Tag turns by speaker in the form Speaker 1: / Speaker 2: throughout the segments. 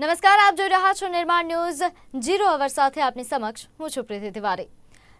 Speaker 1: નમસ્કાર, આપ જોઈ રહ્યા છો નિર્માણ ન્યૂઝ. જીરો અવર સાથે આપની સમક્ષ હું છું પ્રીતિ તિવારી.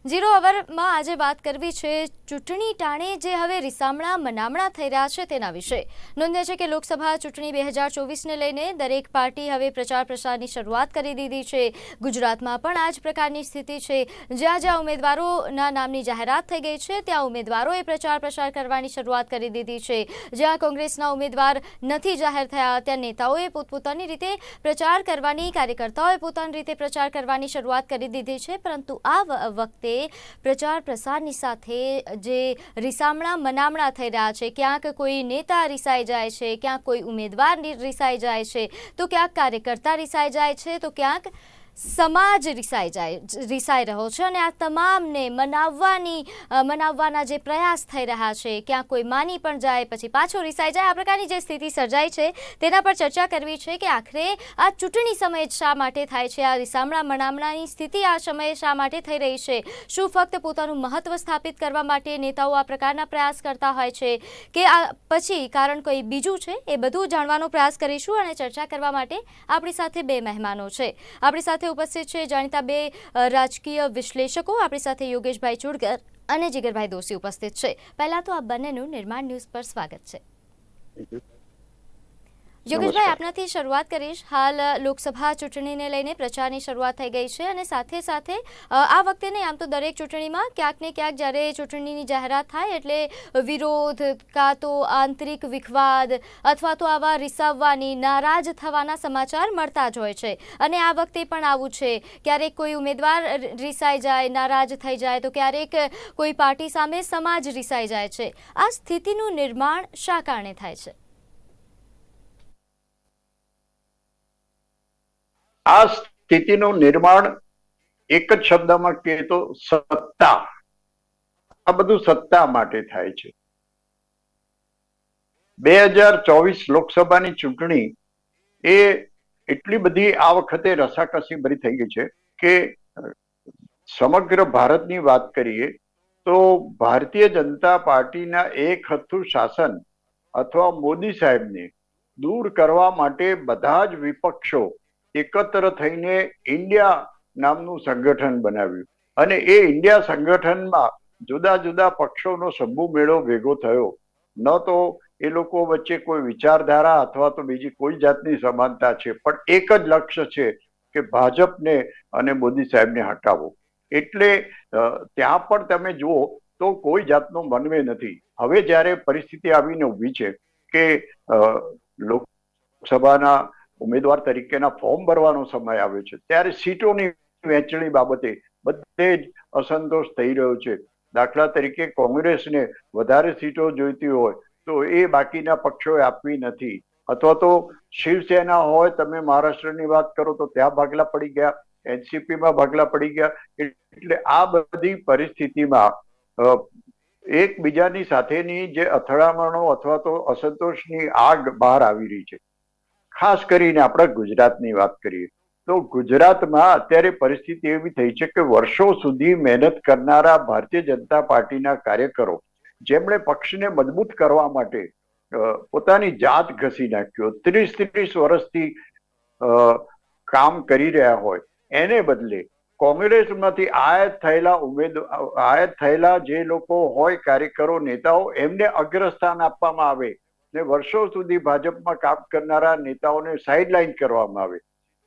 Speaker 1: જીરો અવરમાં આજે વાત કરવી છે ચૂંટણી ટાણે જે હવે રિસામણા મનામણા થઈ રહ્યા છે તેના વિશે. નોંધ્ય છે કે લોકસભા ચૂંટણી બે હજાર ચોવીસને લઈને દરેક પાર્ટી હવે પ્રચાર પ્રસારની શરૂઆત કરી દીધી છે. ગુજરાતમાં પણ આ જ પ્રકારની સ્થિતિ છે. જ્યાં જ્યાં ઉમેદવારોના નામની જાહેરાત થઈ ગઈ છે, ત્યાં ઉમેદવારોએ પ્રચાર પ્રસાર કરવાની શરૂઆત કરી દીધી છે. જ્યાં કોંગ્રેસના ઉમેદવાર નથી જાહેર થયા, ત્યાં નેતાઓએ પોતપોતાની રીતે પ્રચાર કરવાની, કાર્યકર્તાઓએ પોતાની રીતે પ્રચાર કરવાની શરૂઆત કરી દીધી છે, પરંતુ આ વ- વખતે પ્રચાર પ્રસારની સાથે જે રિસામણા મનામણા થઈ રહ્યા છે, ક્યાંક કોઈ નેતા રિસાઈ જાય છે, ક્યાંક કોઈ ઉમેદવાર રિસાઈ જાય છે, તો ક્યાંક કાર્યકર્તા રિસાઈ જાય છે, તો ક્યાંક સમાજ રિસાઈ જાય રિસાઈ રહ્યો છે અને આ તમામને મનાવવાની મનાવવાના જે પ્રયાસ થઈ રહ્યા છે, ક્યાં કોઈ માની પણ જાય, પછી પાછો રિસાઈ જાય, આ પ્રકારની જે સ્થિતિ સર્જાઈ છે, તેના પર ચર્ચા કરવી છે કે આખરે આ ચૂંટણી સમયે શા માટે થાય છે, આ રિસામણા મનામણાની સ્થિતિ આ સમયે શા માટે થઈ રહી છે, શું ફક્ત પોતાનું મહત્વ સ્થાપિત કરવા માટે નેતાઓ આ પ્રકારના પ્રયાસ કરતા હોય છે, કે આ પછી કારણ કોઈ બીજું છે, એ બધું જાણવાનો પ્રયાસ કરીશું અને ચર્ચા કરવા માટે આપણી સાથે બે મહેમાનો છે. આપણી સાથે ઉપસ્થિત છે જાણીતા બે રાજકીય વિશ્લેષકો. આપણી સાથે યોગેશભાઈ ચુડકર અને જીગરભાઈ દોશી ઉપસ્થિત છે. પહેલા તો આ બંનેનું નિર્માણ ન્યૂઝ પર સ્વાગત છે. યોગેશભાઈ. આપનાથી શરૂઆત કરીશ. હાલ લોકસભા ચૂંટણીને લઈને પ્રચારની શરૂઆત થઈ ગઈ છે અને સાથે સાથે આ વખતે નહીં આમ તો દરેક ચૂંટણીમાં ક્યાંક ને ક્યાંક જ્યારે ચૂંટણીની જાહેરાત થાય એટલે વિરોધ કાં તો આંતરિક વિખવાદ અથવા તો આવા રિસાવવાની નારાજ થવાના સમાચાર મળતા જ હોય છે. અને આ વખતે પણ આવું છે. ક્યારેક કોઈ ઉમેદવાર રિસાઈ જાય નારાજ થઈ જાય તો ક્યારેક કોઈ પાર્ટી સામે સમાજ રિસાઈ જાય છે. આ સ્થિતિનું નિર્માણ શા કારણે થાય છે?
Speaker 2: આ સ્થિતિનું નિર્માણ એક જ શબ્દમાં કહે તો સત્તા. આ બધું સત્તા માટે થાય છે. બે હજાર ચોવીસ લોકસભાની ચૂંટણી એ એટલી બધી આ વખતે રસાકસી ભરી થઈ ગઈ છે કે સમગ્ર ભારતની વાત કરીએ તો ભારતીય જનતા પાર્ટીના એક હથું શાસન અથવા મોદી સાહેબને દૂર કરવા માટે બધા જ વિપક્ષો એકત્ર થઈને ઇન્ડિયા નામનું સંગઠન બનાવ્યું. અને એ ઇન્ડિયા સંગઠનમાં જુદા જુદા પક્ષોનો સમૂહ મેળો ભેગો થયો. ન તો એ લોકો વચ્ચે કોઈ વિચારધારા અથવા તો બીજી કોઈ જાતની સમાનતા છે, પણ એક જ લક્ષ્ય છે કે ભાજપને અને મોદી સાહેબને હટાવો. એટલે ત્યાં પણ તમે જુઓ તો કોઈ જાતનો મનવે નથી. હવે જ્યારે પરિસ્થિતિ આવીને ઊભી છે કે લોકસભાના ઉમેદવાર તરીકેના ફોર્મ ભરવાનો સમય આવ્યો છે. ત્યારે સીટોની વહેંચણી બાબતે બધે જ અસંતોષ થઈ રહ્યો છે. દાખલા તરીકે કોંગ્રેસને વધારે સીટો જોઈતી હોય તો એ બાકીના પક્ષોએ આપવી નથી. અથવા તો શિવસેના હોય, તમે મહારાષ્ટ્રની વાત કરો તો ત્યાં ભાગલા પડી ગયા, એનસીપીમાં ભાગલા પડી ગયા. એટલે આ બધી પરિસ્થિતિમાં એકબીજાની સાથેની જે અથડામણો અથવા તો અસંતોષની આગ બહાર આવી રહી છે. ખાસ કરીને આપણે ગુજરાતની વાત કરીએ, તો ગુજરાતમાં અત્યારે પરિસ્થિતિ એવી થઈ છે કે વર્ષો સુધી મહેનત કરનારા ભારતીય જનતા પાર્ટીના કાર્યકરો, જેમણે પક્ષને મજબૂત કરવા માટે પોતાની જાત ઘસી નાખ્યો, ત્રીસ ત્રીસ વર્ષથી કામ કરી રહ્યા હોય, એને બદલે કોંગ્રેસમાંથી આયાત થયેલા ઉમેદવાર આયાત થયેલા જે લોકો હોય કાર્યકરો, નેતાઓ, એમને અગ્રસ્થાન આપવામાં આવે ને વર્ષો સુધી ભાજપમાં કામ કરનારા નેતાઓને સાઇડલાઇન કરવામાં આવે.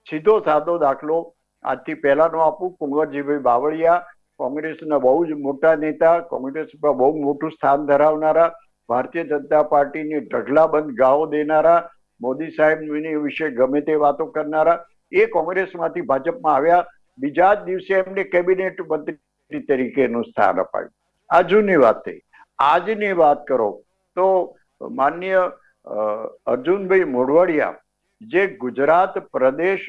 Speaker 2: સીધો સાદો દાખલો આજથી પહેલાનો આપું, કુંવરજીભાઈ બાવળિયા, કોંગ્રેસના બહુ જ મોટા નેતા, કોંગ્રેસમાં બહુ મોટું સ્થાન ધરાવનારા, ભારતીય જનતા પાર્ટીની ઢગલાબંધ ગાઓ દેનારા, મોદી સાહેબની વિશે ગમે તે વાતો કરનારા, એ કોંગ્રેસમાંથી ભાજપમાં આવ્યા. બીજા જ દિવસે એમને કેબિનેટ મંત્રી તરીકેનું સ્થાન અપાયું. આ જૂની વાત થઈ. આજની વાત કરો તો માન્ય અર્જુનભાઈ મોઢવાડિયા જે ગુજરાત પ્રદેશ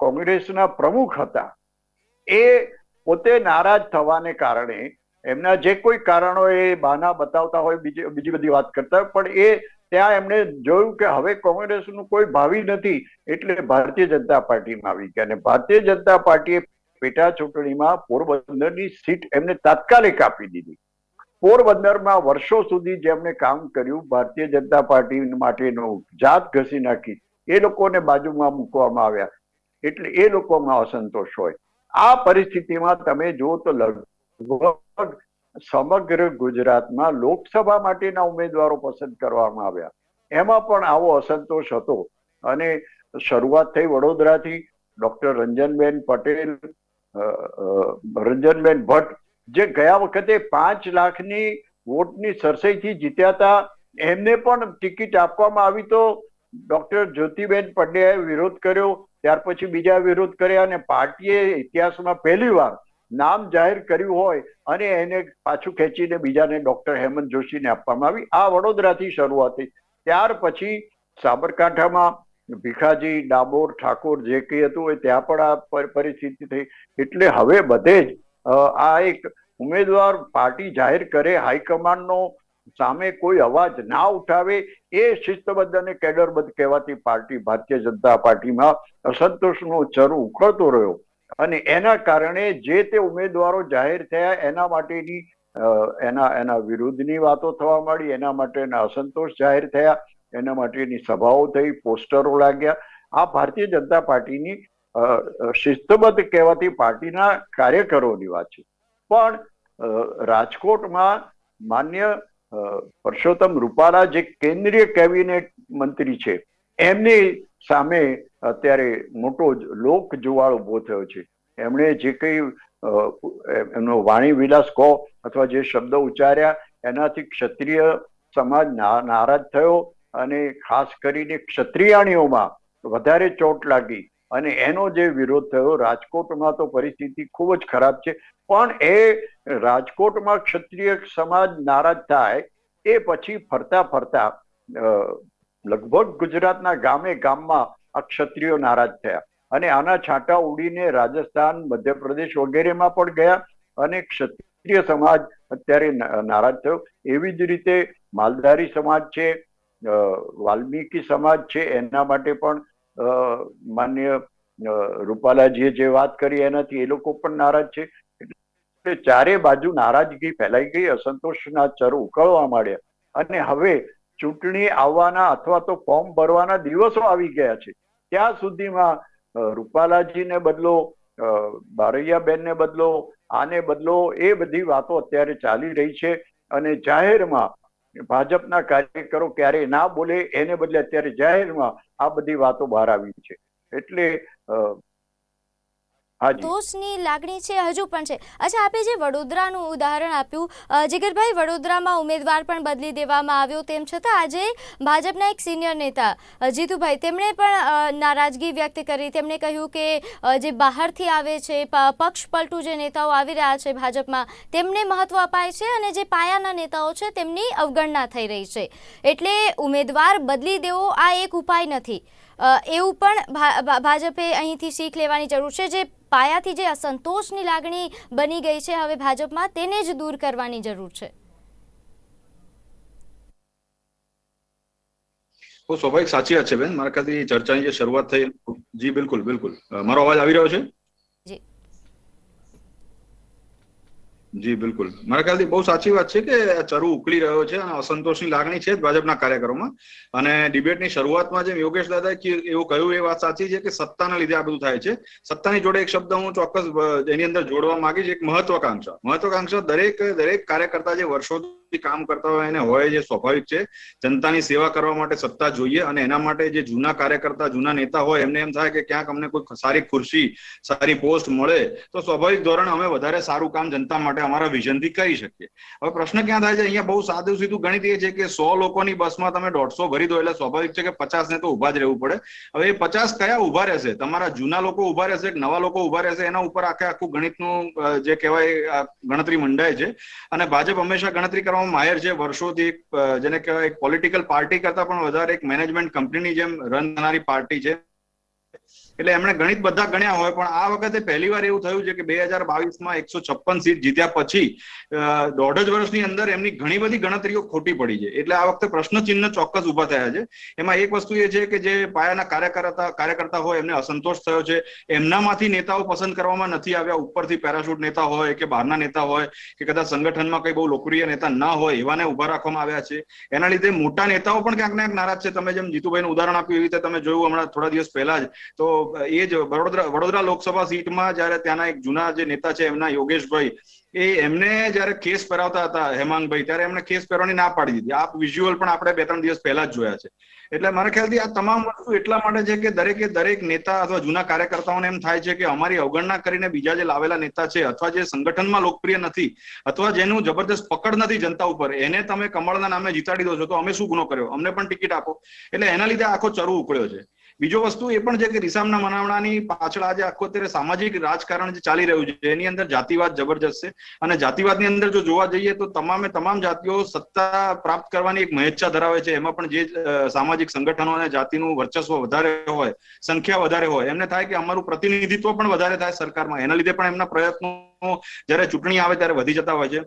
Speaker 2: કોંગ્રેસના પ્રમુખ હતા, એ પોતે નારાજ થવાને કારણે, એમના જે કોઈ કારણો એ બહાના બતાવતા હોય, બીજી બીજી બધી વાત કરતા હોય, પણ એ ત્યાં એમણે જોયું કે હવે કોંગ્રેસનું કોઈ ભાવિ નથી, એટલે ભારતીય જનતા પાર્ટીમાં આવી ગયા અને ભારતીય જનતા પાર્ટીએ પેટા ચૂંટણીમાં પોરબંદરની સીટ એમને તાત્કાલિક આપી દીધી. પોરબંદરમાં વર્ષો સુધી જેમણે કામ કર્યું, ભારતીય જનતા પાર્ટી માટેનું જાત ઘસી નાખી, એ લોકોને બાજુમાં મૂકવામાં આવ્યા. એટલે એ લોકોમાં અસંતોષ હોય. આ પરિસ્થિતિમાં તમે જુઓ તો લગભગ સમગ્ર ગુજરાતમાં લોકસભા માટેના ઉમેદવારો પસંદ કરવામાં આવ્યા. એમાં પણ આવો અસંતોષ હતો. અને શરૂઆત થઈ વડોદરાથી ડોક્ટર રંજનબેન પટેલ રંજનબેન ભટ્ટ જે ગયા વખતે પાંચ લાખની વોટની સરસાઈથી જીત્યા હતા, એમને પણ ટિકિટ આપવામાં આવી તો ડોક્ટર જ્યોતિબેન પંડ્યાએ વિરોધ કર્યો, ત્યાર પછી બીજા વિરોધ કર્યા અને પાર્ટીએ ઇતિહાસમાં પહેલી વાર નામ જાહેર કર્યું હોય અને એને પાછું ખેંચીને બીજાને ડોક્ટર હેમંત જોશીને આપવામાં આવી. આ વડોદરાથી શરૂઆત થઈ. ત્યાર પછી સાબરકાંઠામાં ભીખાજી ડાબોર ઠાકોર જે કંઈ હતું એ ત્યાં પણ આ પરિસ્થિતિ થઈ. એટલે હવે બધે જ આ એક ઉમેદવાર પાર્ટી જાહેર કરે, હાઈકમાન્ડનો સામે કોઈ અવાજ ના ઉઠાવે, એ શિસ્તબદ્ધ અને કેડરબદ્ધ કહેવાતી પાર્ટી ભારતીય જનતા પાર્ટીમાં અસંતોષનો ચર ઉખડતો રહ્યો. અને એના કારણે જે તે ઉમેદવારો જાહેર થયા, એના માટેની એના એના વિરુદ્ધની વાતો થવા માંડી, એના માટેના અસંતોષ જાહેર થયા, એના માટેની સભાઓ થઈ, પોસ્ટરો લાગ્યા. આ ભારતીય જનતા પાર્ટીની શિસ્તબદ્ધ કહેવાતી પાર્ટીના કાર્યકરોની વાત છે. પણ રાજકોટમાં માન્ય પરસોત્તમ રૂપાલા જે કેન્દ્રીય કેબિનેટ મંત્રી છે, એમની સામે અત્યારે મોટો લોક જુવાળ ઊભો થયો છે. એમણે જે કંઈ એમનો વાણી વિલાસ કહો અથવા જે શબ્દ ઉચ્ચાર્યા, એનાથી ક્ષત્રિય સમાજ નારાજ થયો અને ખાસ કરીને ક્ષત્રિયાણીઓમાં વધારે ચોટ લાગી. અને એનો જે વિરોધ થયો, રાજકોટમાં તો પરિસ્થિતિ ખૂબ જ ખરાબ છે. પણ એ રાજકોટમાં ક્ષત્રિય સમાજ નારાજ થાય, એ પછી ફરતા ફરતા લગભગ ગુજરાતના ગામે ગામમાં આ ક્ષત્રિયો નારાજ થયા. અને આના છાંટા ઉડીને રાજસ્થાન, મધ્યપ્રદેશ વગેરેમાં પણ ગયા અને ક્ષત્રિય સમાજ અત્યારે નારાજ થયો. એવી જ રીતે માલધારી સમાજ છે વાલ્મીકી સમાજ છે, એના માટે પણ માન્ય રૂપાલાજીએ જે વાત કરી એનાથી એ લોકો પણ નારાજ છે. એટલે ચારે બાજુ નારાજગી ફેલાઈ ગઈ, અસંતોષના ચર ઉકળવા માંડ્યા. અને હવે ચૂંટણી આવવાના અથવા તો ફોર્મ ભરવાના દિવસો આવી ગયા છે. ત્યાં સુધીમાં રૂપાલાજીને બદલો બારૈયાબેનને બદલો, આને બદલો, એ બધી વાતો અત્યારે ચાલી રહી છે. અને જાહેરમાં ભાજપના કાર્યકરો ક્યારે ના બોલે, એને બદલે અત્યારે જાહેરમાં આ બધી વાતો બહાર આવી છે. એટલે અ,
Speaker 1: દોષની લાગણી છે હજુ પણ છે. અચ્છા આપે જે વડોદરાનું ઉદાહરણ આપ્યું જીગરભાઈ વડોદરામાં ઉમેદવાર પણ બદલી દેવામાં આવ્યો તેમ છતાં આજે ભાજપના એક સિનિયર નેતા જીતુભાઈ તેમણે પણ નારાજગી વ્યક્ત કરી. તેમણે કહ્યું કે જે બહારથી આવે છે પક્ષ પલટું જે નેતાઓ આવી રહ્યા છે ભાજપમાં તેમને મહત્વ અપાય છે અને જે પાયાના નેતાઓ છે તેમની અવગણના થઈ રહી છે. એટલે ઉમેદવાર બદલી દેવો આ એક ઉપાય નથી. એવું પણ ભાજપે અહીંથી શીખ લેવાની જરૂર છે, જે પાયાથી જે અસંતોષની લાગણી બની ગઈ છે હવે ભાજપમાં, તેને જ દૂર કરવાની જરૂર છે.
Speaker 3: સ્વાભાવિક સાચી વાત છે બેન. મારા ખાતે ચર્ચાની જે શરૂઆત થઈ, જી, બિલકુલ બિલકુલ. મારો અવાજ આવી રહ્યો છે?
Speaker 1: જી,
Speaker 3: બિલકુલ. મારા ખ્યાલથી બહુ સાચી વાત છે કે ચરુ ઉકળી રહ્યો છે અને અસંતોષની લાગણી છે ભાજપના કાર્યકરોમાં. અને ડિબેટની શરૂઆતમાં જેમ યોગેશ દાદા એવું કહ્યું, એ વાત સાચી છે કે સત્તાના લીધે આ બધું થાય છે. સત્તાની જોડે એક શબ્દ હું ચોક્કસ એની અંદર જોડવા માંગીશ. એક મહત્વાકાંક્ષા. મહત્વાકાંક્ષા દરેક દરેક કાર્યકર્તા જે વર્ષોથી કામ કરતા હોય એને હોય જે સ્વાભાવિક છે. જનતાની સેવા કરવા માટે સત્તા જોઈએ અને એના માટે જે જૂના કાર્યકર્તા, જૂના નેતા હોય, એમને એમ થાય કે ક્યાંક અમને કોઈ સારી ખુરશી, સારી પોસ્ટ મળે, તો સ્વાભાવિક ધોરણે અમે વધારે સારું કામ જનતા માટે અમારા વિઝનથી કરી શકીએ. હવે પ્રશ્ન ક્યાં થાય છે? અહીંયા બહુ સાદું સીધું ગણિત એ છે કે સો લોકોની બસમાં તમે દોઢસો ભરી દો એટલે સ્વાભાવિક છે કે પચાસ ને તો ઊભા જ રહેવું પડે. હવે એ પચાસ કયા ઊભા રહેશે? તમારા જૂના લોકો ઊભા રહેશે કે નવા લોકો ઊભા રહેશે? એના ઉપર આખે આખું ગણિતનું જે કહેવાય ગણતરી મંડાય છે. અને ભાજપ હંમેશા ગણતરી કરવામાં માહેર છે, વર્ષોથી જેને કહેવાય પોલિટિકલ પાર્ટી કરતા પણ વધારે એક મેનેજમેન્ટ કંપનીની જેમ રન થનારી પાર્ટી છે. એટલે એમણે ગણિત બધા ગણ્યા હોય, પણ આ વખતે પહેલી વાર એવું થયું છે કે બે હજાર બાવીસમાં એકસો છપ્પન સીટ જીત્યા પછી દોઢ જ વર્ષની અંદર એમની ઘણી બધી ગણતરીઓ ખોટી પડી છે. એટલે આ વખતે પ્રશ્ન ચિહ્ન ચોક્કસ ઊભા થયા છે. એમાં એક વસ્તુ એ છે કે જે પાયાના કાર્યકર્તા કાર્યકર્તા હોય, એમને અસંતોષ થયો છે. એમનામાંથી નેતાઓ પસંદ કરવામાં નથી આવ્યા. ઉપરથી પેરાશૂટ નેતા હોય કે બહારના નેતા હોય કે કદાચ સંગઠનમાં કઈ બહુ લોકપ્રિય નેતા ન હોય, એવાને ઊભા રાખવામાં આવ્યા છે. એના લીધે મોટા નેતાઓ પણ ક્યાંક ને ક્યાંક નારાજ છે. તમે જેમ જીતુભાઈનું ઉદાહરણ આપ્યું એવી રીતે તમે જોયું હમણાં થોડા દિવસ પહેલા જ, તો એ જ વડોદરા વડોદરા લોકસભા સીટમાં જયારે ત્યાંના એક જૂના જે નેતા છે એમના યોગેશભાઈ, એ એમને જયારે કેસ પહેરાવતા હતા હેમાંગભાઈ, ત્યારે એમને કેસ પહેરવાની ના પાડી દીધી. આ વિઝ્યુઅલ પણ આપણે બે ત્રણ દિવસ પહેલા જ જોયા છે. એટલે મારા ખ્યાલથી આ તમામ વસ્તુ એટલા માટે છે કે દરેકે દરેક નેતા અથવા જૂના કાર્યકર્તાઓને એમ થાય છે કે અમારી અવગણના કરીને બીજા જે લાવેલા નેતા છે અથવા જે સંગઠનમાં લોકપ્રિય નથી અથવા જેનું જબરદસ્ત પકડ નથી જનતા ઉપર, એને તમે કમળના નામે જીતાડી દો છો તો અમે શું ગુનો કર્યો? અમને પણ ટિકિટ આપો. એટલે એના લીધે આખો ચરુ ઉકળ્યો છે. બીજો વસ્તુ એ પણ છે કે રિસામના મનાવણાની પાછળ આજે આખો અત્યારે સામાજિક રાજકારણ જે ચાલી રહ્યું છે, એની અંદર જાતિવાદ જબરજસ્ત છે. અને જાતિવાદની અંદર જો જોવા જઈએ તો તમામે તમામ જાતિઓ સત્તા પ્રાપ્ત કરવાની એક મહેચ્છા ધરાવે છે. એમાં પણ જે સામાજિક સંગઠનો અને જાતિનું વર્ચસ્વ વધારે હોય, સંખ્યા વધારે હોય, એમને થાય કે અમારું પ્રતિનિધિત્વ પણ વધારે થાય સરકારમાં. એના લીધે પણ એમના પ્રયત્નો જ્યારે ચૂંટણી આવે ત્યારે વધી જતા હોય છે.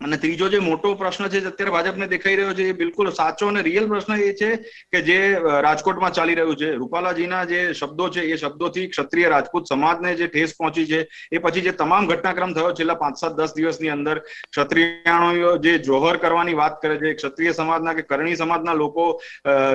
Speaker 3: અને ત્રીજો જે મોટો પ્રશ્ન છે જે અત્યારે ભાજપને દેખાઈ રહ્યો છે, એ બિલકુલ સાચો અને રિયલ પ્રશ્ન એ છે કે જે રાજકોટમાં ચાલી રહ્યું છે. રૂપાલાજીના જે શબ્દો છે, એ શબ્દોથી ક્ષત્રિય રાજપૂત સમાજને જે ઠેસ પહોંચી છે, એ પછી જે તમામ ઘટનાક્રમ થયો છેલ્લા પાંચ, સાત, દસ દિવસની અંદર ક્ષત્રિયાણો જે જોહર કરવાની વાત કરે છે, ક્ષત્રિય સમાજના કે કરણી સમાજના લોકો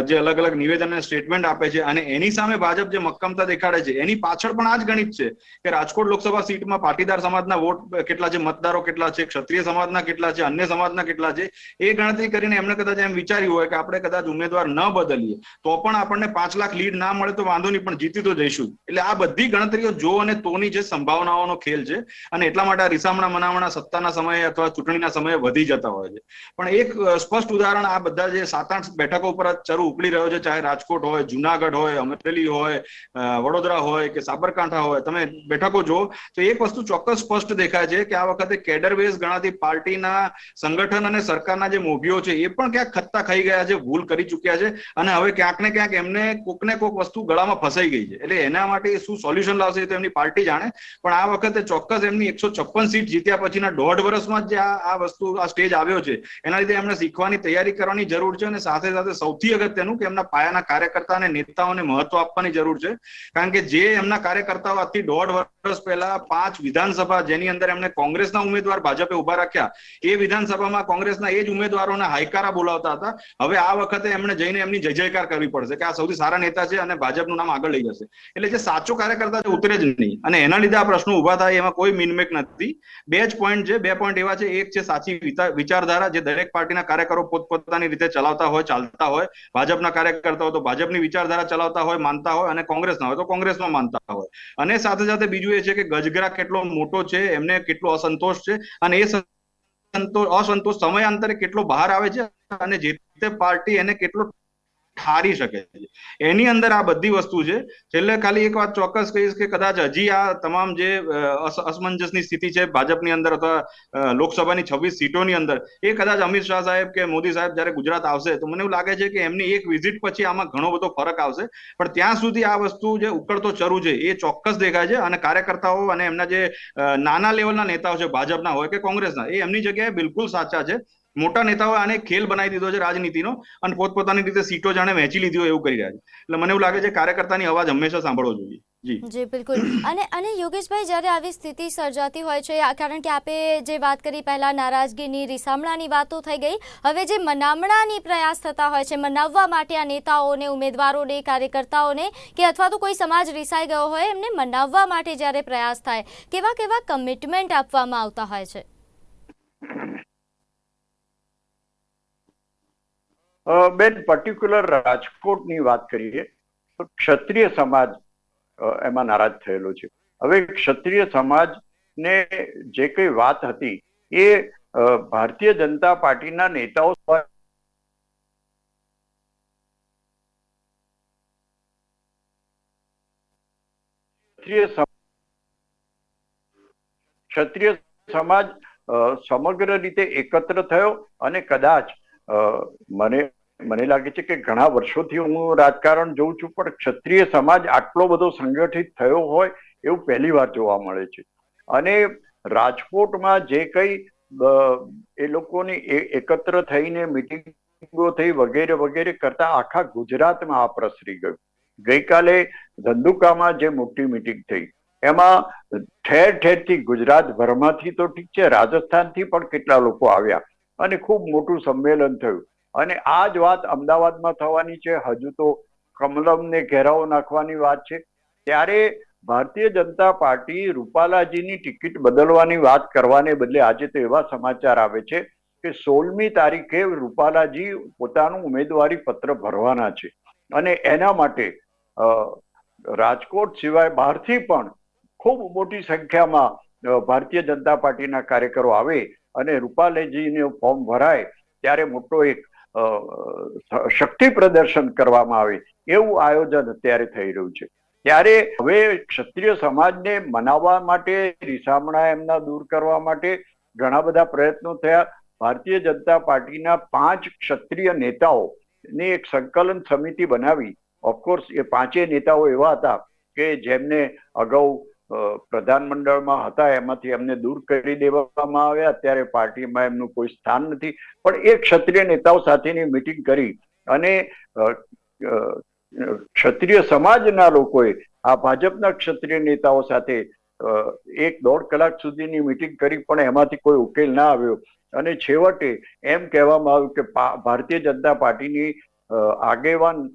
Speaker 3: જે અલગ અલગ નિવેદન અને સ્ટેટમેન્ટ આપે છે અને એની સામે ભાજપ જે મક્કમતા દેખાડે છે, એની પાછળ પણ આ જ ગણિત છે કે રાજકોટ લોકસભા સીટમાં પાટીદાર સમાજના વોટ, કેટલા છે, મતદારો કેટલા છે, ક્ષત્રિય સમાજના કેટલા છે, અન્ય સમાજના કેટલા છે, એ ગણતરી કરીને એમને કદાચ એમ વિચાર્યું હોય કે આપણે કદાચ ઉમેદવાર ન બદલીએ, તો પણ આપણને પાંચ લાખ લીડ ના મળે તો વાંધો નહીં, પણ જીતી તો જઈશું. એટલે આ બધી ગણતરીઓ જો અને તોની જે સંભાવનાઓનો ખેલ છે, અને એટલા માટે આ રિસામણા મનામણા સત્તાના સમયે અથવા ચૂંટણીના સમયે વધી જતા હોય છે. પણ એક સ્પષ્ટ ઉદાહરણ આ બધા જે સાત આઠ બેઠકો ઉપર ચરુ ઉકળી રહ્યો છે, ચાહે રાજકોટ હોય, જુનાગઢ હોય, અમરેલી હોય વડોદરા હોય કે સાબરકાંઠા હોય, તમે બેઠકો જો તો એક વસ્તુ ચોક્કસ સ્પષ્ટ દેખાય છે કે આ વખતે કેડર બેઝ ગણાતી પાર્ટીના સંગઠન અને સરકારના જે મોભીઓ છે, એ પણ ક્યાંક ખત્તા ખાઈ ગયા છે, ભૂલ કરી ચુક્યા છે અને હવે ક્યાંક ને ક્યાંક એમને કોક ને કોક વસ્તુ ગળામાં ફસાઈ ગઈ છે. એટલે એના માટે શું સોલ્યુશન લાવશે તો એમની પાર્ટી જાણે. પણ આ વખતે ચોક્કસ એમની એકસો છપ્પન સીટ જીત્યા પછીના દોઢ વર્ષમાં જ આ વસ્તુ, આ સ્ટેજ આવ્યો છે. એના લીધે એમને શીખવાની તૈયારી કરવાની જરૂર છે અને સાથે સાથે સૌથી અગત્યનું કે એમના પાયાના કાર્યકર્તા અને નેતાઓને મહત્વ આપવાની જરૂર છે. કારણ કે જે એમના કાર્યકર્તાઓ આજથી દોઢ વર્ષ પહેલા પાંચ વિધાનસભા જેની અંદર એમને કોંગ્રેસના ઉમેદવાર ભાજપે ઊભા રાખ્યા એ વિધાનસભામાં કોંગ્રેસના એ જ ઉમેદવારોને હાયકારા બોલાવતા હતા. હવે આ વખતે એમણે જઈને એમની જય જયકાર કરવી પડશે કે આ સૌથી સારા નેતા છે અને ભાજપનું નામ આગળ લઈ જશે. એટલે જે સાચો કાર્યકર્તા છે, ઉતરે જ નહીં. અને એના લીધે આ પ્રશ્નો ઊભા થાય, એમાં કોઈ મિનમેક નથી. બે જ પોઈન્ટ છે, બે પોઈન્ટ એવા છે. એક છે સાચી વિચારધારા જે દરેક પાર્ટીના કાર્યકરો પોતપોતાની રીતે ચલાવતા હોય, ચાલતા હોય. ભાજપના કાર્યકર્તાઓ તો ભાજપની વિચારધારા ચલાવતા હોય, માનતા હોય અને કોંગ્રેસના હોય તો કોંગ્રેસમાં માનતા હોય. અને સાથે સાથે બીજું એ છે કે ગજગરા કેટલો મોટો છે, એમને કેટલો અસંતોષ છે અને એ અસંતોષ સમયાંતરે કેટલો બહાર આવે છે અને જે તે પાર્ટી એને કેટલો ઠારી શકે છે. એની અંદર આ બધી વસ્તુ છે. છેલ્લે ખાલી એક વાત ચોક્કસ કહીશ કે કદાચ હજી આ તમામ જે અસમંજસની સ્થિતિ છે, ભાજપની અંદર અથવા લોકસભાની છવ્વીસ સીટોની અંદર, એ કદાચ અમિત શાહ સાહેબ કે મોદી સાહેબ જયારે ગુજરાત આવશે, તો મને એવું લાગે છે કે એમની એક વિઝિટ પછી આમાં ઘણો બધો ફરક આવશે. પણ ત્યાં સુધી આ વસ્તુ જે ઉકળતો ચરુ છે, એ ચોક્કસ દેખાય છે અને કાર્યકર્તાઓ અને એમના જે નાના લેવલના નેતાઓ છે, ભાજપના હોય કે કોંગ્રેસના, એ એમની જગ્યાએ બિલકુલ સાચા છે. મોટા નેતાઓ આને ખેલ બનાવી દીધો છે રાજનીતિનો અને પોતપોતાની રીતે સીટો જાણે વહેંચી લીધી હોય એવું કરી રહ્યા છે. એટલે મને એવું લાગે છે કાર્યકર્તાની અવાજ હંમેશા સાંભળવો જોઈએ. જી.
Speaker 1: બિલકુલ. અને અને યોગેશભાઈ, જ્યારે આવી સ્થિતિ સર્જાતી હોય છે કારણ કે આપે જે વાત કરી, પહેલા નારાજગીની રીસામણાની વાતો થઈ ગઈ. હવે જે મનામણાની પ્રયાસ થતા હોય છે, મનાવવા માટે આ નેતાઓને, ઉમેદવારોને, કાર્યકર્તાઓને કે અથવા તો કોઈ સમાજ રીસાઈ ગયો હોય, એમને મનાવવા માટે જ્યારે પ્રયાસ થાય કેવા કેવા કમિટમેન્ટ આપવામાં આવતા હોય છે?
Speaker 2: બેન પર્ટિક્યુલર રાજકોટની વાત કરીએ, તો ક્ષત્રિય સમાજ એમાં નારાજ થયેલો છે. હવે ક્ષત્રિય સમાજને જે કઈ વાત હતી, એ ભારતીય જનતા પાર્ટીના નેતાઓ ક્ષત્રિય સમાજ સમગ્ર રીતે એકત્ર થયો અને કદાચ મને મને લાગે છે કે ઘણા વર્ષોથી હું રાજકારણ જોઉં છું, પણ ક્ષત્રિય સમાજ આટલો બધો સંગઠિત થયો હોય એવું પહેલી વાર જોવા મળે છે. અને રાજકોટમાં જે કંઈ એ લોકોની એકત્ર થઈને મિટિંગો થઈ વગેરે વગેરે કરતા આખા ગુજરાતમાં આ પ્રસરી ગયું. ગઈકાલે ધંધુકામાં જે મોટી મિટિંગ થઈ, એમાં ઠેર ઠેરથી ગુજરાત ભરમાંથી તો ઠીક છે, રાજસ્થાનથી પણ કેટલા લોકો આવ્યા. અને ખૂબ મોટું સંમેલન થયું. અને આ જ વાત અમદાવાદમાં થવાની છે. હજુ તો કમલમને ઘેરાવો નાખવાની વાત છે. ત્યારે ભારતીય જનતા પાર્ટી રૂપાલાજીની ટિકિટ બદલવાની વાત કરવાને બદલે આજે તો એવા સમાચાર આવે છે કે સોળમી તારીખે રૂપાલાજી પોતાનું ઉમેદવારી પત્ર ભરવાના છે. અને એના માટે રાજકોટ સિવાય બહારથી પણ ખૂબ મોટી સંખ્યામાં ભારતીય જનતા પાર્ટીના કાર્યકરો આવે અને રૂપાલાજીનું ફોર્મ ભરાય, ત્યારે મોટો એક શક્તિ પ્રદર્શન કરવામાં આવે, એવું આયોજન અત્યારે થઈ રહ્યું છે. ત્યારે હવે ક્ષત્રિય સમાજને મનાવવા માટે, રીસામણા એમના દૂર કરવા માટે ઘણા બધા પ્રયત્નો થયા. ભારતીય જનતા પાર્ટીના પાંચ ક્ષત્રિય નેતાઓ ની એક સંકલન સમિતિ બનાવી. ઓફકોર્સ એ પાંચેય નેતાઓ એવા હતા કે જેમને અગાઉ અ, પ્રધાનમંડળમાં હતા એમાંથી એમને દૂર કરી દેવામાં આવ્યા. અત્યારે પાર્ટીમાં એમનું કોઈ સ્થાન નથી. પણ એ ક્ષત્રિય નેતાઓ સાથેની મિટિંગ કરી અને ક્ષત્રિય સમાજના લોકોએ આ ભાજપના ક્ષત્રિય નેતાઓ સાથે એક દોઢ કલાક સુધીની મિટિંગ કરી પણ એમાંથી કોઈ ઉકેલ ના આવ્યો. અને છેવટે એમ કહેવામાં આવ્યું કે ભારતીય જનતા પાર્ટીની આગેવાન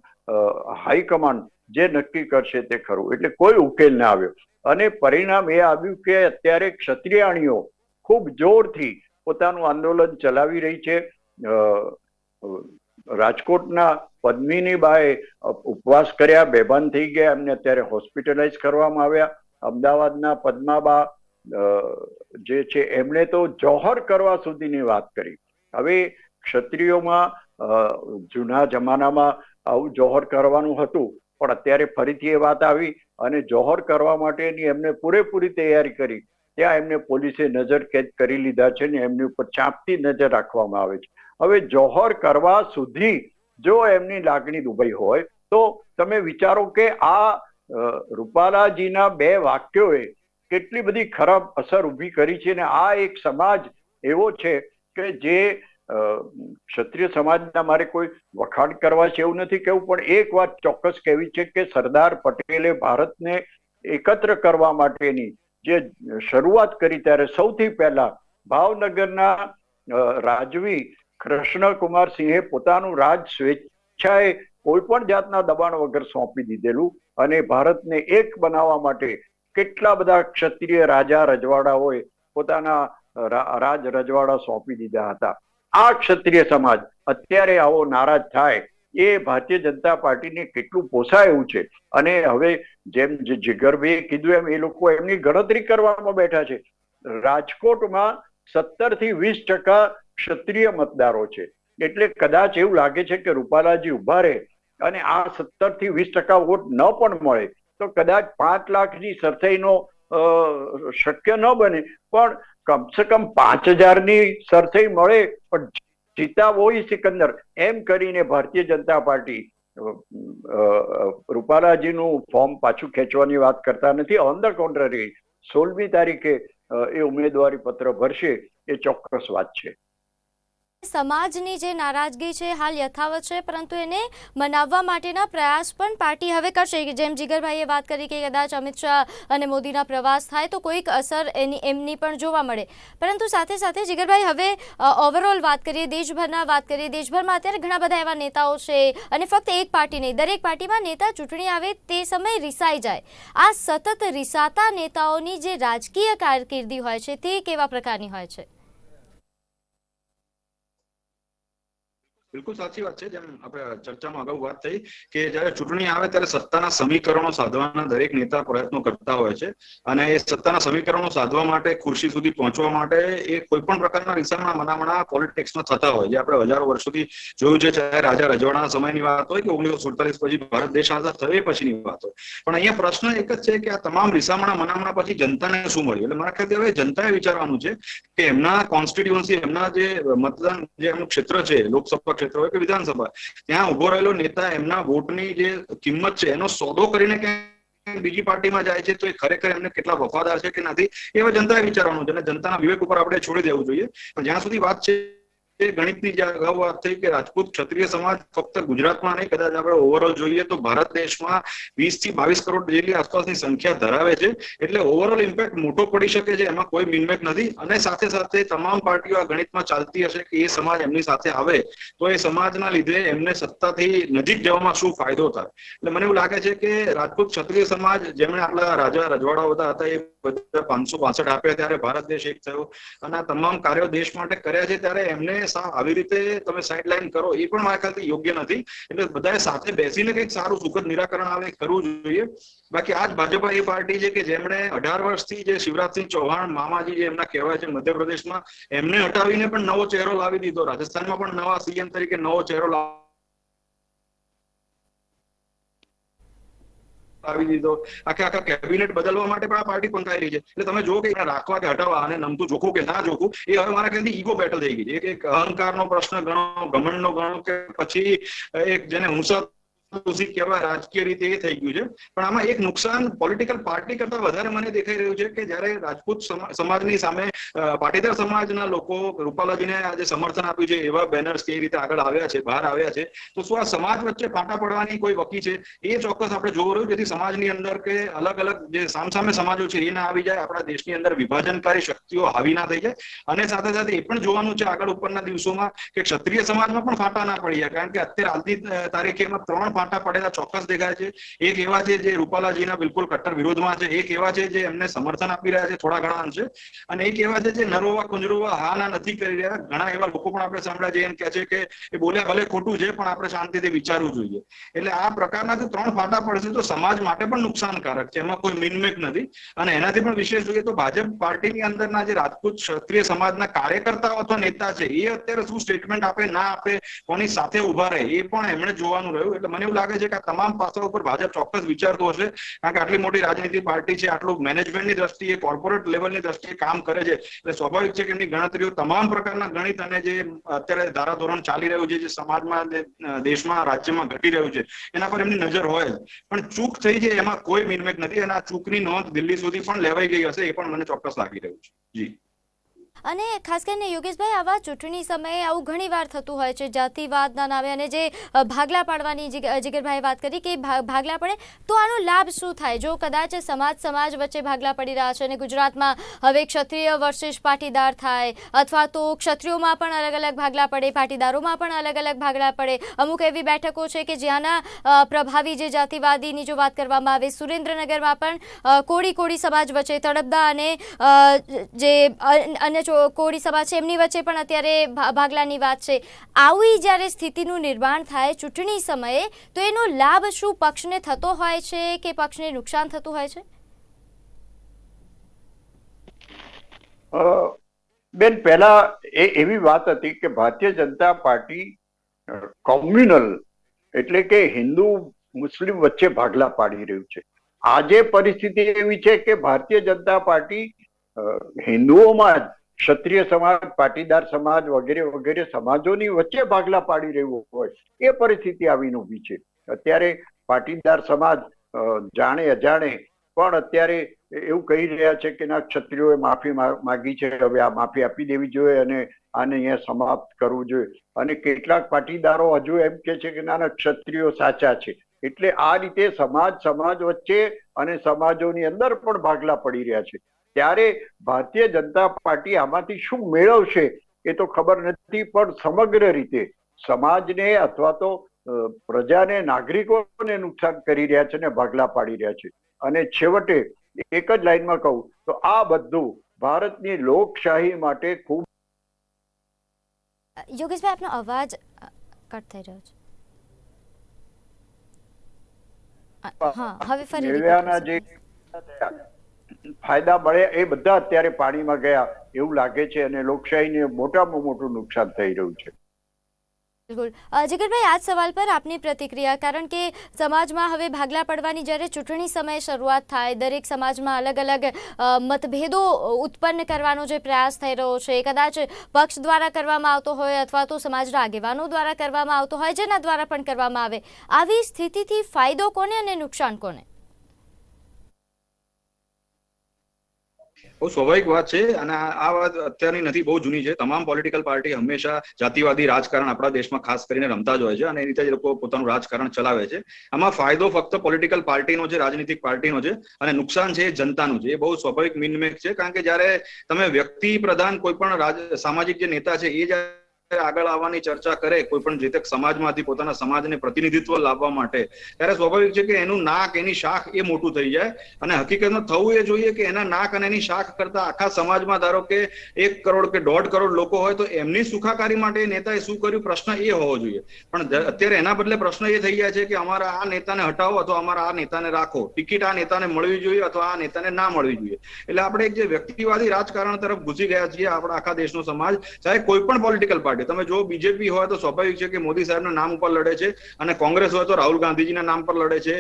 Speaker 2: હાઈકમાન્ડ જે નક્કી કરશે તે ખરું. એટલે કોઈ ઉકેલ ના આવ્યો. અને પરિણામ એ આવ્યું કે અત્યારે ક્ષત્રિયાણીઓ ખૂબ જોરથી પોતાનું આંદોલન ચલાવી રહી છે. રાજકોટના પદ્મિની બાએ ઉપવાસ કર્યા, બેભાન થઈ ગયા, એમને અત્યારે હોસ્પિટલાઇઝ કરવામાં આવ્યા. અમદાવાદના પદ્માબા જે છે એમણે તો જોહર કરવા સુધીની વાત કરી. હવે ક્ષત્રિયોમાં જૂના જમાનામાં આવું જોહર કરવાનું હતું, પણ અત્યારે ફરીથી એ વાત આવી અને જોહર કરવા માટેની એમને પૂરેપૂરી તૈયારી કરી. ત્યાં એમને પોલીસે નજર કેદ કરી લીધા છે ને એમની ઉપર ચાંપતી નજર રાખવામાં આવે છે. હવે જોહર કરવા સુધી જો એમની લાગણી દુભાઈ હોય, તો તમે વિચારો કે આ રૂપાલાજીના બે વાક્યોએ કેટલી બધી ખરાબ અસર ઊભી કરી છે ને આ એક સમાજ એવો છે કે જે ક્ષત્રિય સમાજના મારે કોઈ વખાણ કરવા છે એવું નથી કેવું, પણ એક વાત ચોક્કસ કહેવી છે કે સરદાર પટેલે ભારતને એકત્ર કરવા માટેની જે શરૂઆત કરી ત્યારે સૌથી પહેલા ભાવનગરના રાજવી કૃષ્ણકુમાર સિંહે પોતાનું રાજ સ્વેચ્છાએ કોઈ પણ જાતના દબાણ વગર સોંપી દીધેલું અને ભારતને એક બનાવવા માટે કેટલા બધા ક્ષત્રિય રાજા રજવાડાઓએ પોતાના રાજ રજવાડા સોંપી દીધા હતા. આ ક્ષત્રિય સમાજ અત્યારે આવો નારાજ થાય એ ભારતીય જનતા પાર્ટીને કેટલું પોસાય એવું છે? અને હવે જેમ જીગરભાઈએ કીધું એમ, એ લોકો એમની ગણતરી કરવામાં બેઠા છે. રાજકોટમાં સત્તરથી વીસ ટકા ક્ષત્રિય મતદારો છે. એટલે કદાચ એવું લાગે છે કે રૂપાલાજી ઊભા રહે અને આ સત્તરથી વીસ ટકા વોટ ન પણ મળે, તો કદાચ પાંચ લાખની સરસાઈનો શક્ય ન બને. પણ કમસે કમ પાંચ હજારની સરથઈ મળે, પણ જીતા વોય સિકંદર. એમ કરીને ભારતીય જનતા પાર્ટી રૂપાલાજીનું ફોર્મ પાછું ખેંચવાની વાત કરતા નથી. ઓન ધ કોન્ટ્રરી સોળમી તારીખે એ ઉમેદવારી પત્ર ભરશે. એ ચોક્કસ વાત છે.
Speaker 1: સમાજની જે નારાજગી છે, હાલ યથાવત છે, પરંતુ એને મનાવવા માટેના પ્રયાસ પણ પાર્ટી હવે કરશે. જેમ જીગરભાઈએ વાત કરી કે કદાચ અમિત શાહ અને મોદીના પ્રવાસ થાય તો કોઈક અસર એની એમની પણ જોવા મળે. પરંતુ સાથે સાથે જીગરભાઈ હવે ઓવરઓલ વાત કરીએ, દેશભરના વાત કરીએ, દેશભરમાં અત્યારે ઘણા બધા એવા નેતાઓ છે અને ફક્ત એક પાર્ટી નહીં, દરેક પાર્ટીમાં નેતા ચૂંટણી આવે તે સમયે રિસાઈ જાય. આ સતત રિસાતા નેતાઓની જે રાજકીય કારકિર્દી હોય છે, તે કેવા પ્રકારની હોય છે?
Speaker 3: બિલકુલ સાચી વાત છે. જેમ આપણે ચર્ચામાં અગાઉ વાત થઈ કે જયારે ચૂંટણી આવે ત્યારે સત્તાના સમીકરણો સાધવાના દરેક નેતા પ્રયત્નો કરતા હોય છે. અને એ સત્તાના સમીકરણો સાધવા માટે, ખુરશી સુધી પહોંચવા માટે એ કોઈ પણ પ્રકારના રિસામણા મનામણા પોલિટિક્સમાં થતા હોય. જે આપણે હજારો વર્ષોથી જોયું છે. ચાહે રાજા રજવાડાના સમયની વાત હોય કે ઓગણીસો સુડતાલીસ પછી ભારત દેશ આઝાદ થયો પછીની વાત હોય. પણ અહીંયા પ્રશ્ન એક જ છે કે આ તમામ રિસામણા મનામણા પછી જનતાને શું મળ્યું? એટલે મારા ખ્યાલથી હવે જનતાએ વિચારવાનું છે કે એમના કોન્સ્ટિટ્યુઅન્સી એમના જે મતદાન, જે એમનું ક્ષેત્ર છે, લોકસભા ક્ષેત્ર હોય કે વિધાનસભા. ત્યાં ઊભો રહેલો નેતા એમના વોટની જે કિંમત છે, એનો સોદો કરીને ક્યાંક બીજી પાર્ટીમાં જાય છે, તો એ ખરેખર એમને કેટલા વફાદાર છે કે નથી, એ હવે જનતાએ વિચારવાનું છે. અને જનતાના વિવેક ઉપર આપણે છોડી દેવું જોઈએ. પણ જ્યાં સુધી વાત છે ગણિતની જે અગાઉ વાત થઈ કે રાજપૂત ક્ષત્રિય સમાજ ફક્ત ગુજરાતમાં નહીં, કદાચ આપણે ઓવરઓલ જોઈએ તો ભારત દેશમાં વીસથી બાવીસ કરોડ જેટલી આસપાસની સંખ્યા ધરાવે છે. એટલે ઓવરઓલ ઇમ્પેક્ટ મોટો પડી શકે છે, એમાં કોઈ મિનમેક નથી. અને સાથે સાથે તમામ પાર્ટીઓ આ ગણિતમાં ચાલતી હશે કે એ સમાજ એમની સાથે આવે, તો એ સમાજના લીધે એમને સત્તાથી નજીક જવામાં શું ફાયદો થાય? એટલે મને એવું લાગે છે કે રાજપૂત ક્ષત્રિય સમાજ, જેમણે આપણા રાજા રજવાડાઓ બધા હતા, એ બધા આપ્યા ત્યારે ભારત દેશ એક થયો. અને આ તમામ કાર્યો દેશ માટે કર્યા છે ત્યારે એમને આવી રીતે તમે સાઇડલાઇન કરો, એ પણ મારા ખ્યાલથી યોગ્ય નથી. એટલે બધાએ સાથે બેસીને કંઈક સારું સુખદ નિરાકરણ આવે કરવું જોઈએ. બાકી આજ ભાજપા એ પાર્ટી છે કે જેમણે અઢાર વર્ષથી જે શિવરાજસિંહ ચૌહાણ, મામાજી જે એમના કહેવાય છે મધ્યપ્રદેશમાં, એમને હટાવીને પણ નવો ચહેરો લાવી દીધો. રાજસ્થાનમાં પણ નવા સીએમ તરીકે નવો ચહેરો લાવ- લાવી દીધો. આખે આખા કેબિનેટ બદલવા માટે પણ આ પાર્ટી પંકાઈ રહી છે. એટલે તમે જો કે રાખવા કે હટાવવા અને નમતું જોખું કે ના જોખું, એ હવે મારા ખ્યાલથી ઈગો બેટલ થઈ ગઈ છે. એક અહંકારનો પ્રશ્ન ગણો ઘમંડનો ગણો કે પછી એક જેને હુંસા તુસી કહેવાય, રાજકીય રીતે એ થઈ ગયું છે. પણ આમાં એક નુકસાન પોલિટિકલ પાર્ટી કરતા વધારે મને દેખાઈ રહ્યું છે કે જ્યારે રાજપૂત સમાજની સામે પાટીદાર સમાજના લોકો રૂપાલાજીને આજે સમર્થન આપ્યું છે, એવા બેનર્સ કઈ રીતે આગળ આવ્યા છે, બહાર આવ્યા છે, તો શું આ સમાજ વચ્ચે ફાંટા પડવાની કોઈ વકી છે? એ ચોક્કસ આપણે જોવું રહ્યું, જેથી સમાજની અંદર કે અલગ અલગ જે સામસામે સમાજો છે એ ના આવી જાય, આપણા દેશની અંદર વિભાજનકારી શક્તિઓ હાવી ના થઈ જાય. અને સાથે સાથે એ પણ જોવાનું છે આગળ ઉપરના દિવસોમાં કે ક્ષત્રિય સમાજમાં પણ ફાટા ના પડી જાય કારણ કે અત્યારે આજની તારીખે એમાં ત્રણ ફાંટા પડેલા ચોક્કસ દેખાય છે. એક એવા છે જે રૂપાલાજીના બિલકુલ કટ્ટર વિરોધમાં છે. એક એવા છે જે એમને સમર્થન આપી રહ્યા છે, થોડા ઘણા અંશે. અને એક એવા છે જે નરોવા, કુંજરોવા હા ના નથી કરી રહ્યા. ઘણા એવા લોકો પણ આપણે સાંભળ્યા છે. એમ કે છે કે એ બોલ્યા ભલે ખોટું છે, પણ આપણે શાંતિથી વિચારવું જોઈએ. એટલે આ પ્રકારના જે ત્રણ ફાટા પડશે તો સમાજ માટે પણ નુકસાનકારક છે. એમાં કોઈ મિનમેક નથી. અને એનાથી પણ વિશેષ જોઈએ તો ભાજપ પાર્ટીની અંદરના જે રાજપૂત ક્ષત્રિય સમાજના કાર્યકર્તાઓ અથવા નેતા છે, એ અત્યારે શું સ્ટેટમેન્ટ આપે, ના આપે, કોની સાથે ઊભા રહે, એ પણ એમણે જોવાનું રહ્યું. એટલે મને એવું લાગે છે કે આ તમામ પાસાઓ પર ભાજપ ચોક્કસ વિચારતું હશે. કારણ કે આટલી મોટી રાજનીતિ પાર્ટી છે, આટલું મેનેજમેન્ટની દ્રષ્ટિએ કોર્પોરેટ લેવલની દ્રષ્ટિએ કામ કરે છે. એટલે સ્વાભાવિક છે કે એમની ગણતરીઓ તમામ પ્રકારના ગણિત અને જે અત્યારે ધારાધોરણ ચાલી રહ્યું છે, જે સમાજમાં દેશમાં, રાજ્યમાં ઘટી રહ્યું છે, એના પર એમની નજર હોય પણ ચૂક થઈ છે એમાં કોઈ મિનમેક નથી અને આ ચૂકની નોંધ દિલ્હી સુધી પણ લેવાઈ ગઈ હશે એ પણ મને ચોક્કસ લાગી રહ્યું છે. જી.
Speaker 1: અને ખાસ કરીને યોગેશભાઈ, આવા ચૂંટણી સમયે આવું ઘણી વાર થતું હોય છે જાતિવાદના નામે અને જે ભાગલા પાડવાની જીગ- જીગરભાઈએ વાત કરી કે ભાગલા પડે, તો આનો લાભ શું થાય? જો કદાચ સમાજ સમાજ વચ્ચે ભાગલા પડી રહ્યા છે અને ગુજરાતમાં હવે ક્ષત્રિય વર્સિસ પાટીદાર થાય, અથવા તો ક્ષત્રિયોમાં પણ અલગ અલગ ભાગલા પડે, પાટીદારોમાં પણ અલગ અલગ ભાગલા પડે, અમુક એવી બેઠકો છે કે જ્યાંના પ્રભાવી જે જાતિવાદીની જો વાત કરવામાં આવે, સુરેન્દ્રનગરમાં પણ કોળી કોળી સમાજ વચ્ચે તડપદા અને જે અન્ય કોળી સમાજ છે, એમની વચ્ચે પણ અત્યારે ભાગલાની વાત છે. આવી જ્યારે સ્થિતિનું નિર્માણ થાય ચૂંટણી સમયે, તો એનો લાભ શું પક્ષને થતો હોય છે કે પક્ષને નુકસાન થતું હોય છે?
Speaker 2: બેન, પહેલા એ, એવી વાત હતી કે ભારતીય જનતા પાર્ટી કોમ્યુનલ એટલે કે હિન્દુ, મુસ્લિમ વચ્ચે ભાગલા પાડી રહ્યું છે. આજે પરિસ્થિતિ એવી છે કે ભારતીય જનતા પાર્ટી હિન્દુઓમાં ક્ષત્રિય સમાજ, પાટીદાર સમાજ વગેરે વગેરે સમાજોની વચ્ચે ભાગલા પાડી રહ્યું હોય એ પરિસ્થિતિ આવીને ઊભી છે. અત્યારે પાટીદાર સમાજ જાણે અજાણે પણ અત્યારે એવું કહી રહ્યા છે કે ના, ક્ષત્રિયોએ માફી માગી છે, હવે આ માફી આપી દેવી જોઈએ અને આને અહીંયા સમાપ્ત કરવું જોઈએ. અને કેટલાક પાટીદારો હજુ એમ કે છે કે ના ના, ક્ષત્રિયો સાચા છે. એટલે આ રીતે સમાજ સમાજ વચ્ચે અને સમાજોની અંદર પણ ભાગલા પડી રહ્યા છે. ત્યારે ભારતીય જનતા પાર્ટી આમાંથી શું મેળવશે એ તો ખબર નથી પણ સમગ્ર રીતે સમાજને અથવા તો પ્રજાને નાગરિકોને નુકસાન કરી રહ્યા છે ને ભાગલા પાડી રહ્યા છે. અને છેવટે એક જ લાઈનમાં કહું તો આ બધું ભારતની લોકશાહી માટે ખૂબ
Speaker 1: યોગેશભાઈ આપનો અવાજ કટ થઈ રહ્યો છે. હા હવે ફરી
Speaker 2: મેળવ્યાના જે. ફાયદા મળે એ બધા અત્યારે પાણીમાં ગયા. એવું લાગે છે અને લોકશાહીને મોટામાં મોટું નુકસાન થઈ રહ્યું છે.
Speaker 1: બિલકુલ. જીગરભાઈ આ સવાલ પર આપની પ્રતિક્રિયા. કારણ કે સમાજમાં હવે ભાગલા પડવાની જ્યારે ચૂંટણી સમયે શરૂઆત થાય, દરેક સમાજમાં અલગ અલગ મતભેદો ઉત્પન્ન કરવાનો જે પ્રયાસ થઈ રહ્યો છે, કદાચ પક્ષ દ્વારા કરવામાં આવતો હોય અથવા તો સમાજના આગેવાનો દ્વારા કરવામાં આવતો હોય, જેના દ્વારા પણ કરવામાં આવે. આવી સ્થિતિથી ફાયદો કોને અને નુકસાન કોને?
Speaker 3: બહુ સ્વાભાવિક વાત છે અને આ વાત અત્યારની નથી, બહુ જૂની છે. તમામ પોલિટિકલ પાર્ટી હંમેશા જાતિવાદી રાજકારણ આપણા દેશમાં ખાસ કરીને રમતા જ હોય છે અને એ રીતે જ લોકો પોતાનું રાજકારણ ચલાવે છે. આમાં ફાયદો ફક્ત પોલિટિકલ પાર્ટીનો છે, રાજનીતિક પાર્ટીનો છે અને નુકસાન છે જનતાનું છે. એ બહુ સ્વાભાવિક મિનમેક છે. કારણ કે જ્યારે તમે વ્યક્તિ પ્રધાન કોઈ પણ સામાજિક જે નેતા છે એ જ્યારે આગળ આવવાની ચર્ચા કરે, કોઈ પણ જે સમાજમાંથી પોતાના સમાજને પ્રતિનિધિત્વ લાવવા માટે, ત્યારે સ્વાભાવિક છે કે એનું નાક, એની શાખ એ મોટું થઈ જાય. અને હકીકતમાં થવું એ જોઈએ કે એના નાક અને એની શાખ કરતા આખા સમાજમાં ધારો કે એક કરોડ કે દોઢ કરોડ લોકો હોય, તો એમની સુખાકારી માટે નેતાએ શું કર્યું? પ્રશ્ન એ હોવો જોઈએ. પણ અત્યારે એના બદલે પ્રશ્ન એ થઈ ગયા છે કે અમારા આ નેતાને હટાવો અથવા અમારા આ નેતાને રાખો. ટિકિટ આ નેતાને મળવી જોઈએ અથવા આ નેતાને ના મળવી જોઈએ. એટલે આપણે એક જે વ્યક્તિવાદી રાજકારણ તરફ ઘૂસી ગયા છીએ આપણા આખા દેશનો સમાજ, ચાહે કોઈ પણ પોલિટિકલ પાર્ટી તમે જો બીજેપી હોય તો સ્વાભાવિક છે કે મોદી સાહેબના નામ ઉપર લડે છે અને કોંગ્રેસ હોય તો રાહુલ ગાંધીજીના નામ પર લડે છે.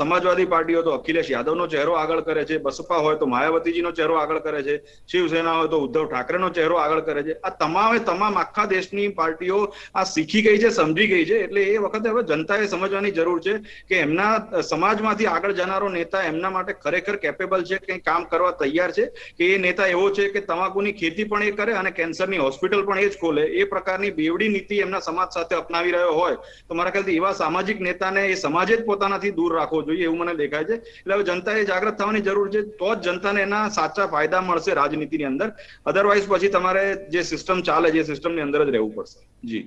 Speaker 3: સમાજવાદી પાર્ટી હોય તો અખિલેશ યાદવનો ચહેરો આગળ કરે છે. બસપા હોય તો માયાવતીજીનો ચહેરો આગળ કરે છે. શિવસેના હોય તો ઉદ્ધવ ઠાકરેનો ચહેરો આગળ કરે છે. આ તમામે તમામ આખા દેશની પાર્ટીઓ આ શીખી ગઈ છે, સમજી ગઈ છે. એટલે એ વખતે હવે જનતાએ સમજવાની જરૂર છે કે એમના સમાજમાંથી આગળ જનારો નેતા એમના માટે ખરેખર કેપેબલ છે, કંઈ કામ કરવા તૈયાર છે? કે એ નેતા એવો છે કે તમાકુની ખેતી પણ એ કરે અને કેન્સરની હોસ્પિટલ પણ એ જ ખોલે? એ પ્રકારની બેવડી નીતિ એમના સમાજ સાથે અપનાવી રહ્યો હોય તો મારા ખ્યાલથી એવા સામાજિક નેતાને એ સમાજે જ પોતાનાથી દૂર રાખવો જોઈએ એવું મને દેખાય છે. એટલે હવે જનતાએ જાગૃત થવાની જરૂર છે તો જ જનતાને એના સાચા ફાયદા મળશે રાજનીતિની અંદર. અધરવાઇઝ પછી તમારે જે સિસ્ટમ ચાલે છે એ સિસ્ટમની અંદર જ રહેવું પડશે. જી.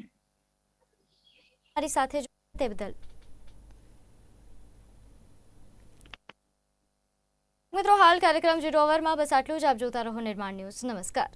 Speaker 1: મારી સાથે તે બદલ. મિત્રો હાલ કાર્યક્રમ જીરો ઓવરમાં બસ આટલું જ. આપ જોતા રહો નિર્માણ ન્યૂઝ. નમસ્કાર.